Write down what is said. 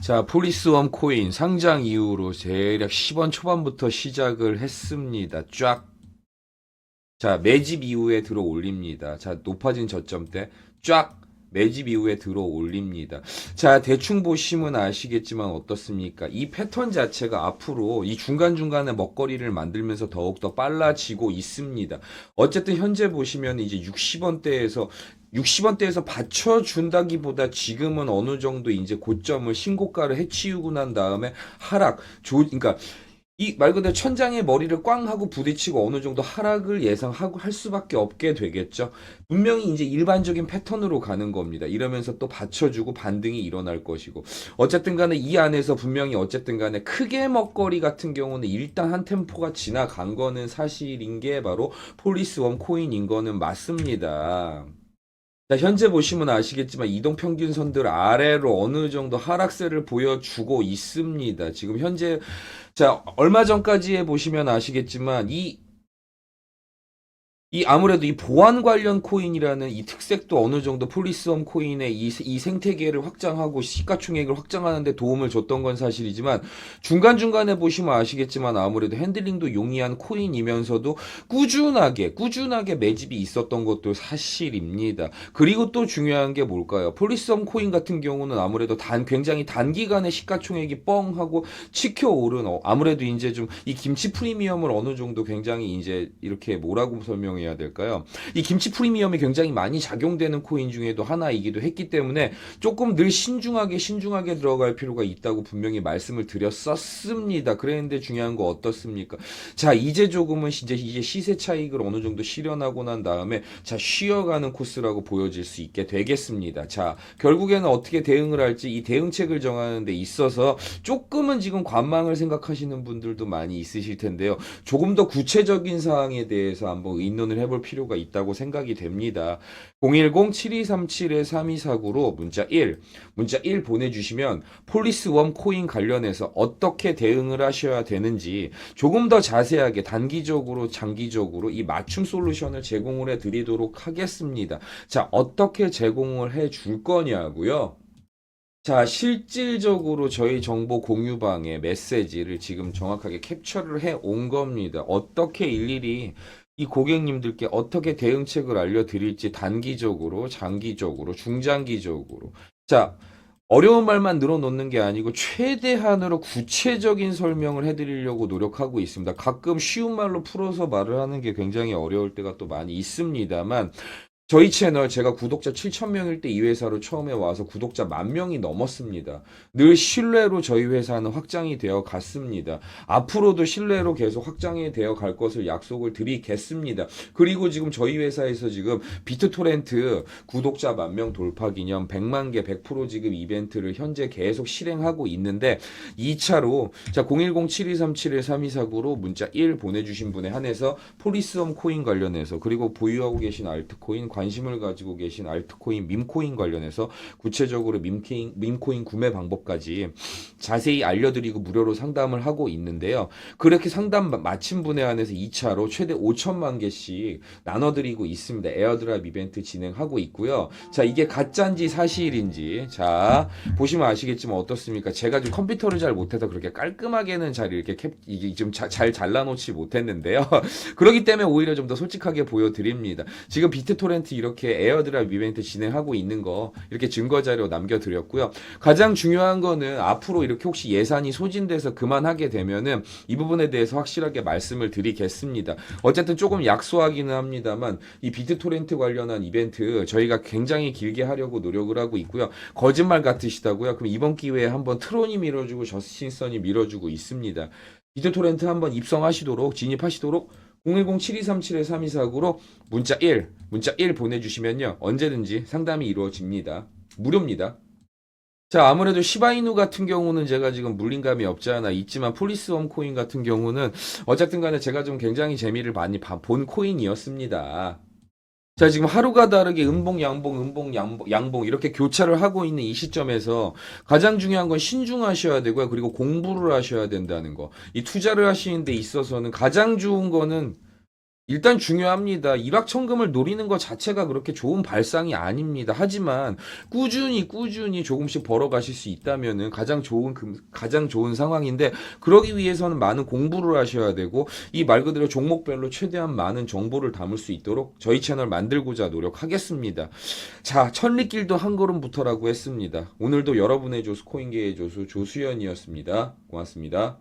자, 폴리스웜 코인 상장 이후로 대략 10원 초반부터 시작을 했습니다. 쫙. 자, 매집 이후에 들어 올립니다. 자, 높아진 저점대 쫙 매집 이후에 들어 올립니다. 자, 대충 보시면 아시겠지만 어떻습니까? 이 패턴 자체가 앞으로 이 중간중간에 먹거리를 만들면서 더욱더 빨라지고 있습니다. 어쨌든 현재 보시면 이제 60원대에서 60원대에서 받쳐준다기보다 지금은 어느 정도 이제 고점을 신고가를 해치우고 난 다음에 하락, 조, 그러니까 이 말 그대로 천장에 머리를 꽝 하고 부딪히고 어느 정도 하락을 예상하고 할 수밖에 없게 되겠죠. 분명히 이제 일반적인 패턴으로 가는 겁니다. 이러면서 또 받쳐주고 반등이 일어날 것이고. 어쨌든 간에 이 안에서 분명히 어쨌든 간에 크게 먹거리 같은 경우는 일단 한 템포가 지나간 거는 사실인 게 바로 폴리스원 코인인 거는 맞습니다. 자, 현재 보시면 아시겠지만 이동 평균선들 아래로 어느 정도 하락세를 보여주고 있습니다. 지금 현재, 자, 얼마 전까지 보시면 아시겠지만 이 이 아무래도 이 보안 관련 코인이라는 이 특색도 어느 정도 폴리스홈 코인의 이, 이 생태계를 확장하고 시가총액을 확장하는데 도움을 줬던 건 사실이지만 중간중간에 보시면 아시겠지만 아무래도 핸들링도 용이한 코인이면서도 꾸준하게 꾸준하게 매집이 있었던 것도 사실입니다. 그리고 또 중요한 게 뭘까요? 폴리스홈 코인 같은 경우는 아무래도 단 굉장히 단기간에 시가총액이 뻥하고 치켜 오른 어, 아무래도 이제 좀 이 김치 프리미엄을 어느 정도 굉장히 이제 이렇게 뭐라고 설명 해야 될까요? 이 김치 프리미엄이 굉장히 많이 작용되는 코인 중에도 하나이기도 했기 때문에 조금 늘 신중하게 신중하게 들어갈 필요가 있다고 분명히 말씀을 드렸었습니다. 그랬는데 중요한 거 어떻습니까? 자, 이제 조금은 이제 이제 시세 차익을 어느 정도 실현하고 난 다음에 자, 쉬어가는 코스라고 보여질 수 있게 되겠습니다. 자, 결국에는 어떻게 대응을 할지 이 대응책을 정하는 데 있어서 조금은 지금 관망을 생각하시는 분들도 많이 있으실 텐데요. 조금 더 구체적인 사항에 대해서 한번 의논 을 해볼 필요가 있다고 생각이 됩니다. 010-7237-3249로 문자 1, 문자 1 보내주시면 폴리스웜 코인 관련해서 어떻게 대응을 하셔야 되는지 조금 더 자세하게 단기적으로 장기적으로 이 맞춤 솔루션을 제공을 해 드리도록 하겠습니다. 자, 어떻게 제공을 해 줄 거냐고요? 자, 실질적으로 저희 정보 공유방에 메시지를 지금 정확하게 캡처를 해 온 겁니다. 어떻게 일일이 이 고객님들께 어떻게 대응책을 알려드릴지 단기적으로, 장기적으로, 중장기적으로. 자, 어려운 말만 늘어놓는 게 아니고 최대한으로 구체적인 설명을 해드리려고 노력하고 있습니다. 가끔 쉬운 말로 풀어서 말을 하는 게 굉장히 어려울 때가 또 많이 있습니다만 저희 채널 제가 구독자 7,000명일 때 이 회사로 처음에 와서 구독자 만 명이 넘었습니다. 늘 신뢰로 저희 회사는 확장이 되어 갔습니다. 앞으로도 신뢰로 계속 확장이 되어 갈 것을 약속을 드리겠습니다. 그리고 지금 저희 회사에서 지금 비트토렌트 구독자 만 명 돌파 기념 100만 개 100% 지금 이벤트를 현재 계속 실행하고 있는데 2차로 자 010-7237-3249로 문자 1 보내주신 분에 한해서 폴리스홈 코인 관련해서 그리고 보유하고 계신 알트코인 관심을 가지고 계신 알트코인 밈코인 관련해서 구체적으로 밈코인, 밈코인 구매 방법까지 자세히 알려드리고 무료로 상담을 하고 있는데요. 그렇게 상담 마친 분에 한해서 2차로 최대 5천만 개씩 나눠드리고 있습니다. 에어드랍 이벤트 진행하고 있고요. 자, 이게 가짜인지 사실인지. 자, 보시면 아시겠지만 어떻습니까? 제가 지금 컴퓨터를 잘 못해서 그렇게 깔끔하게는 잘 이렇게 캡, 이게 좀잘 잘라놓지 못했는데요. 그렇기 때문에 오히려 좀 더 솔직하게 보여드립니다. 지금 비트토렌트 이렇게 에어드랍 이벤트 진행하고 있는 거 이렇게 증거 자료 남겨드렸고요. 가장 중요한 거는 앞으로 이렇게 혹시 예산이 소진돼서 그만하게 되면은 이 부분에 대해서 확실하게 말씀을 드리겠습니다. 어쨌든 조금 약소하기는 합니다만 이 비트토렌트 관련한 이벤트 저희가 굉장히 길게 하려고 노력을 하고 있고요. 거짓말 같으시다고요? 그럼 이번 기회에 한번 트론이 밀어주고 저스틴 선이 밀어주고 있습니다. 비트토렌트 한번 입성하시도록 진입하시도록 010-7237-3249로 문자 1, 문자 1 보내주시면요. 언제든지 상담이 이루어집니다. 무료입니다. 자, 아무래도 시바이누 같은 경우는 제가 지금 물린 감이 없지 않아 있지만 폴리스원 코인 같은 경우는 어쨌든 간에 제가 좀 굉장히 재미를 많이 봐- 본 코인이었습니다. 자, 지금 하루가 다르게 음봉, 양봉, 음봉, 양봉, 양봉 이렇게 교차를 하고 있는 이 시점에서 가장 중요한 건 신중하셔야 되고요. 그리고 공부를 하셔야 된다는 거. 이 투자를 하시는 데 있어서는 가장 좋은 거는 일단 중요합니다. 일확천금을 노리는 것 자체가 그렇게 좋은 발상이 아닙니다. 하지만 꾸준히 꾸준히 조금씩 벌어 가실 수 있다면은 가장 좋은 금- 가장 좋은 상황인데 그러기 위해서는 많은 공부를 하셔야 되고 이 말 그대로 종목별로 최대한 많은 정보를 담을 수 있도록 저희 채널 만들고자 노력하겠습니다. 자, 천리길도 한 걸음부터라고 했습니다. 오늘도 여러분의 조수 코인계의 조수 조수연이었습니다. 고맙습니다.